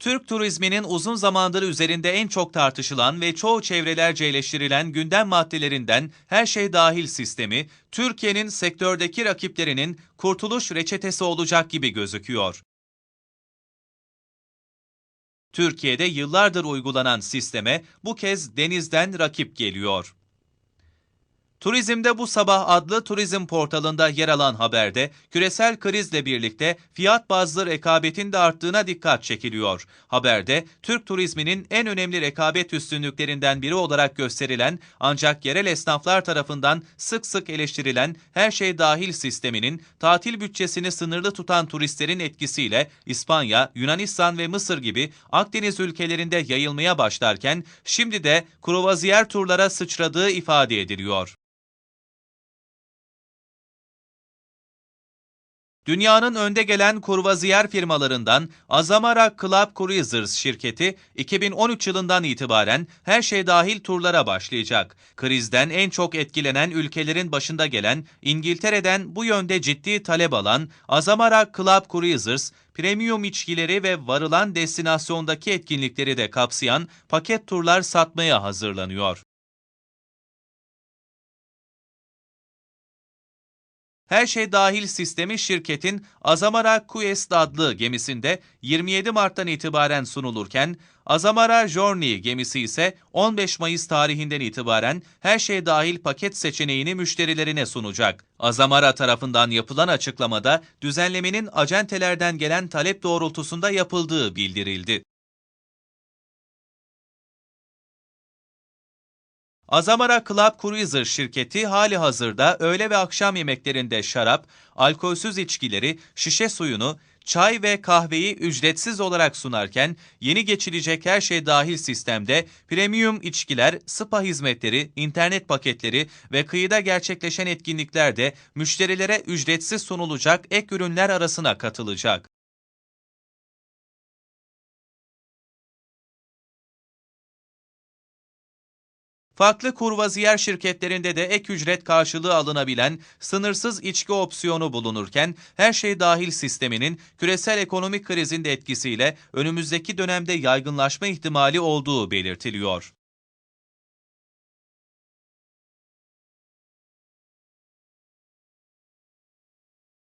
Türk turizminin uzun zamandır üzerinde en çok tartışılan ve çoğu çevrelerce eleştirilen gündem maddelerinden her şey dahil sistemi, Türkiye'nin sektördeki rakiplerinin kurtuluş reçetesi olacak gibi gözüküyor. Türkiye'de yıllardır uygulanan sisteme bu kez denizden rakip geliyor. Turizmde bu sabah adlı turizm portalında yer alan haberde küresel krizle birlikte fiyat bazlı rekabetin de arttığına dikkat çekiliyor. Haberde Türk turizminin en önemli rekabet üstünlüklerinden biri olarak gösterilen ancak yerel esnaflar tarafından sık sık eleştirilen her şey dahil sisteminin tatil bütçesini sınırlı tutan turistlerin etkisiyle İspanya, Yunanistan ve Mısır gibi Akdeniz ülkelerinde yayılmaya başlarken şimdi de kruvaziyer turlara sıçradığı ifade ediliyor. Dünyanın önde gelen kurvaziyer firmalarından Azamara Club Cruises şirketi 2013 yılından itibaren her şey dahil turlara başlayacak. Krizden en çok etkilenen ülkelerin başında gelen İngiltere'den bu yönde ciddi talep alan Azamara Club Cruises, premium içkileri ve varılan destinasyondaki etkinlikleri de kapsayan paket turlar satmaya hazırlanıyor. Her şey dahil sistemi şirketin Azamara Quest adlı gemisinde 27 Mart'tan itibaren sunulurken Azamara Journey gemisi ise 15 Mayıs tarihinden itibaren her şey dahil paket seçeneğini müşterilerine sunacak. Azamara tarafından yapılan açıklamada düzenlemenin acentelerden gelen talep doğrultusunda yapıldığı bildirildi. Azamara Club Cruiser şirketi hali hazırda öğle ve akşam yemeklerinde şarap, alkolsüz içkileri, şişe suyunu, çay ve kahveyi ücretsiz olarak sunarken yeni geçilecek her şey dahil sistemde premium içkiler, spa hizmetleri, internet paketleri ve kıyıda gerçekleşen etkinlikler de müşterilere ücretsiz sunulacak ek ürünler arasına katılacak. Farklı kurvaziyer şirketlerinde de ek ücret karşılığı alınabilen sınırsız içki opsiyonu bulunurken her şey dahil sisteminin küresel ekonomik krizin de etkisiyle önümüzdeki dönemde yaygınlaşma ihtimali olduğu belirtiliyor.